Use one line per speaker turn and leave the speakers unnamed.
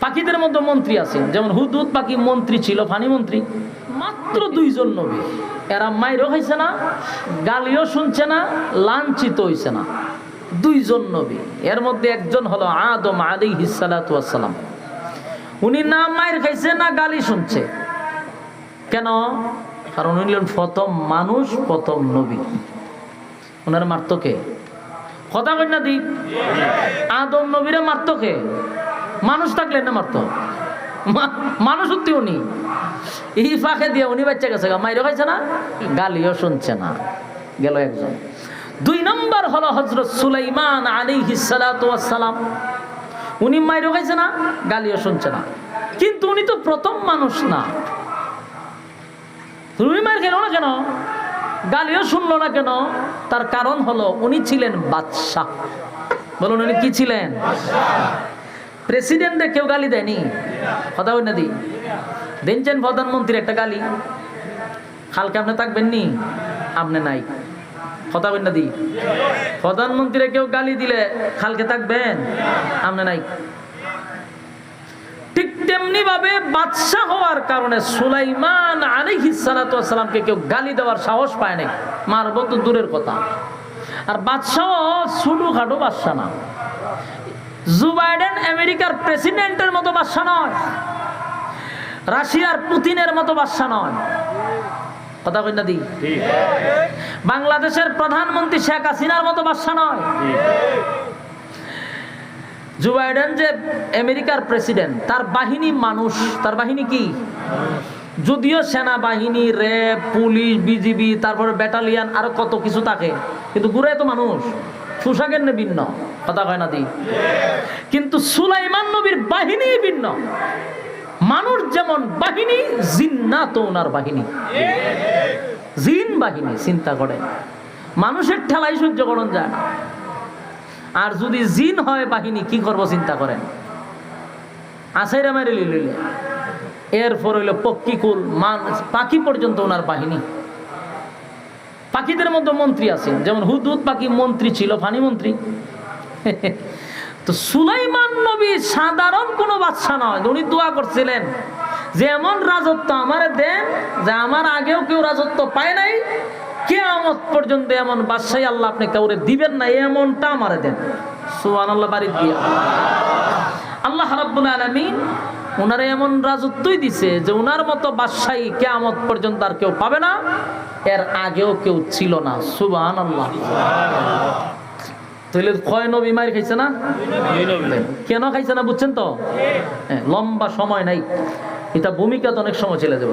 পাখিদের মধ্যে মন্ত্রী আছেন। যেমন হুদুদ পাখি মন্ত্রী ছিল, ফানি মন্ত্রী। মাত্র দুইজন নবী। এরা মাইরও খাইছে না, গালিও শুনছে না লাঞ্ছিত হইছে না। দুইজন নবী। এর মধ্যে একজন হলো আদম আলী হিসালাতাম উনি না মায়ের খাইছে, না গালি শুনছে। কেন? কারণ উনি হলেন প্রথম মানুষ, প্রথম নবী। ওনার মারত কে? কথা কই না দি। আদম নবীরে মারত কে? মানুষ থাকলে না মারত? মানুষ সত্যি উনি। এই ফাঁকে দিয়ে উনি বাচ্চা গেছে মাইরে খাইছে না? গালিও শুনছে না। গেল একজন। দুই নম্বর হলো হজরত সুলাইমান আলী হিসালাম উনি মাইরে খাইছে না, গালিও শুনছে না। কিন্তু উনি তো প্রথম মানুষ না। তুমি মার খেলো না কেন? গালিও শুনলো না কেন? তার কারণ হলো উনি ছিলেন বাদশাহ। বলুন উনি কি ছিলেন? প্রেসিডেন্টে কেউ গালি দেয়নি। কথা বই না দি? দিনছেন প্রধানমন্ত্রীর একটা গালি। কালকে আপনি থাকবেন নি? আপনি নাই। কথা বই না দি? প্রধানমন্ত্রীরে কেউ গালি দিলে কালকে থাকবেন আপনি নাই। ঠিক তেমনি ভাবে বাদশাহ হওয়ার কারণে সুলাইমান আলাইহিস সালাতু ওয়াসসালামকে কেউ গালি দেওয়ার সাহস পায় নাই। মারব তো দূরের কথা। আর বাদশাহ ছোটো খাটো বাদশাহ না। জো বাইডেন আমেরিকার প্রেসিডেন্টের মতো বাদশাহ নয়, রাশিয়ার পুতিনের মতো বাদশাহ নয়। কথা কই না দি? বাংলাদেশের প্রধানমন্ত্রী শেখ হাসিনার মতো বাদশাহ নয়। জো বাইডেন যে আমেরিকার প্রেসিডেন্ট, তার বাহিনী মানুষ, তার বাহিনী কি? যদিও সেনাবাহিনী, র্যাব, পুলিশ, বিজিবি, তারপরে ব্যাটালিয়ান, আরও কত কিছু থাকে, কিন্তু ঘুরে তো মানুষ। সুশাকের নে ভিন্ন, কথা কয় না দি? কিন্তু সুলাইমান নবীর বাহিনী ভিন্ন। মানুষ যেমন বাহিনী জিন্না তো ওনার বাহিনী। জিন বাহিনী, চিন্তা করে। মানুষের ঠেলাই সহ্য করণ যায় না। আর যদি জিন হয় বাহিনী, কি করব চিন্তা করেন? আসাইরা মেরে লিলে। এরপর হইল পক্ষিকুল মান পাখি পর্যন্ত ওনার বাহিনী। পাখিদের মধ্যে মন্ত্রী আছেন। যেমন হুদুদ পাখি মন্ত্রী ছিল, ফানি মন্ত্রী। তো সুলাইমান নবী সাধারণ কোনো বাচ্চা নয়, উনি দোয়া করছিলেন, যে এমন রাজত্ব আমার দেন, যে আমার আগেও কেউ রাজত্ব পায় নাই, কেয়ামত পর্যন্ত এমন বাদশাহী আল্লাহ আপনি কাউরে দিবেন না, এমনটা আমারে দেন। সুবান আল্লাহ বাড়ি দিয়া আল্লাহ রাব্বুল আলামিন ওনারে এমন রাজত্বই দিছে যে ওনার মতো বাদশাহী কেয়ামত পর্যন্ত আর কেউ পাবে না। এর আগেও কেউ ছিল না। সুবান আল্লাহ তাহলে কয় নবী মার খাইছে না? কেন খাইছে না বুঝছেন তো? হ্যাঁ, লম্বা সময় নাই। এটা ভূমিকা তো অনেক সময় চলে যাবে।